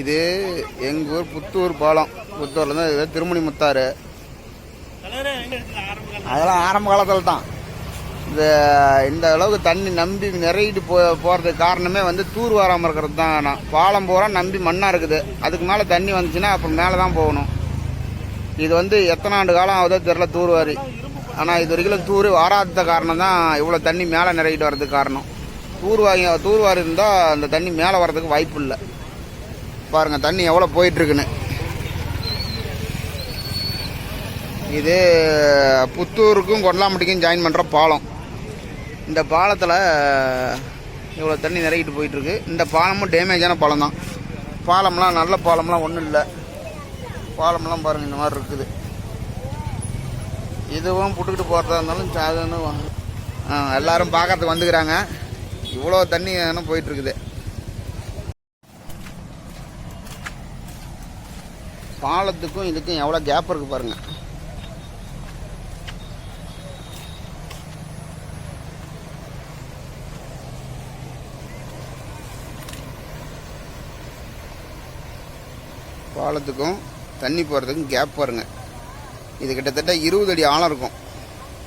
இது எங்கள் ஊர் புத்தூர் பாலம். புத்தூர்லேருந்து இது திருமணி முத்தாறு அதெல்லாம் ஆரம்ப காலத்தில் தான். இந்த இந்த அளவுக்கு தண்ணி நம்பி நிறையிட்டு போ போகிறதுக்கு காரணமே வந்து தூர் வராமல் இருக்கிறது தான். நான் பாலம் பூரா நம்பி மண்ணாக இருக்குது. அதுக்கு மேலே தண்ணி வந்துச்சுன்னா அப்புறம் மேலே தான் போகணும். இது வந்து எத்தனை ஆண்டு காலம் ஆகுதோ தெரில தூர்வாரி ஆனால் இது வரைக்கும் தூர் வாராத காரணம் தான் இவ்வளோ தண்ணி மேலே நிறையிட்டு வர்றதுக்கு காரணம். தூர்வாரி தூர்வாரி இருந்தால் அந்த தண்ணி மேலே வர்றதுக்கு வாய்ப்பு இல்லை. பாருங்கள் தண்ணி எவ்வளோ போயிட்டுருக்குன்னு. இது புத்தூருக்கும் கொண்டாமட்டிக்கும் ஜாயின் பண்ணுற பாலம். இந்த பாலத்தில் இவ்வளோ தண்ணி நிறையிட்டு போயிட்டுருக்கு. இந்த பாலமும் டேமேஜான பாலம் தான் பாலம்லாம் நல்ல பாலம்லாம் ஒன்றும் இல்லை. பாலம்லாம் பாருங்கள் இந்த மாதிரி இருக்குது. இதுவும் புட்டுக்கிட்டு போகிறதா இருந்தாலும் சாதனும் ஆ, எல்லாரும் பார்க்கறதுக்கு வந்துக்கிறாங்க. இவ்வளோ தண்ணி போயிட்டுருக்குது. பாலத்துக்கும் இதுக்கும் எவ்வளோ கேப் இருக்குது பாருங்கள் பாலத்துக்கும் தண்ணி போகிறதுக்கும் கேப் பாருங்க. இது கிட்டத்தட்ட இருபது அடி ஆழம் இருக்கும்.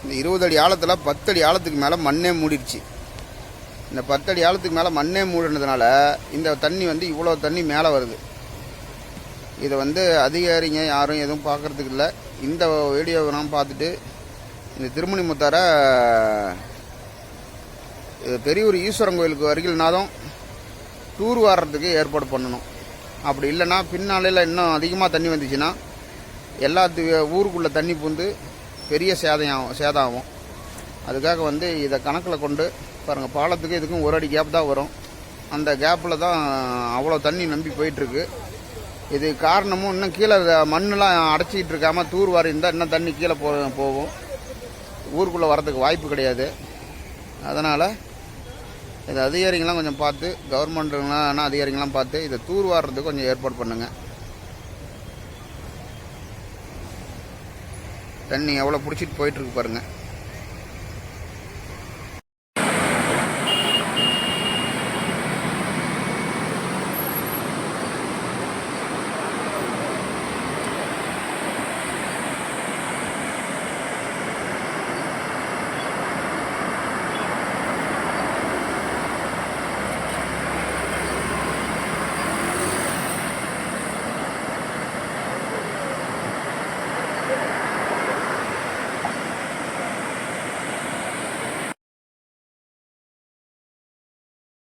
இந்த இருபது அடி ஆழத்தில் பத்து அடி ஆழத்துக்கு மேலே மண்ணே மூடிடுச்சு. இந்த பத்து அடி ஆழத்துக்கு மேலே மண்ணே மூடினதுனால இந்த தண்ணி வந்து இவ்வளோ தண்ணி மேலே வருது. இதை வந்து அதிகாரிங்க யாரும் எதுவும் பார்க்கறதுக்கு இல்லை. இந்த வீடியோவை நான் பார்த்துட்டு இந்த திருமணி முத்தார பெரியூர் ஈஸ்வரன் கோயிலுக்கு அருகில்னாலும் டூர் வர்றதுக்கு ஏற்பாடு பண்ணணும். அப்படி இல்லைன்னா பின்னாலையில் இன்னும் அதிகமாக தண்ணி வந்துச்சுன்னா எல்லாத்து ஊருக்குள்ளே தண்ணி பூந்து பெரிய சேதம் ஆகும் சேதம் ஆகும் அதுக்காக வந்து இதை கணக்கில் கொண்டு பாருங்கள் பாலத்துக்கு இதுக்கும் ஒரு அடி கேப் தான் வரும். அந்த கேப்பில் தான் அவ்வளோ தண்ணி நம்பி போயிட்டுருக்கு இது காரணமும் இன்னும் கீழே மண்ணெலாம் அடைச்சிக்கிட்டு இருக்காமல் தூர் வாரி இருந்தால் இன்னும் தண்ணி கீழே போ போகும். ஊருக்குள்ளே வரதுக்கு வாய்ப்பு கிடையாது. அதனால் இது அதிகாரிங்களாம் கொஞ்சம் பார்த்து கவர்மெண்ட்டுலாம் அதிகாரிங்களாம் பார்த்து இதை தூர் வாடுறதுக்கு கொஞ்சம் ஏற்பாடு பண்ணுங்கள் தண்ணி எவ்வளோ பிடிச்சிட்டு போயிட்டுருக்கு பாருங்கள்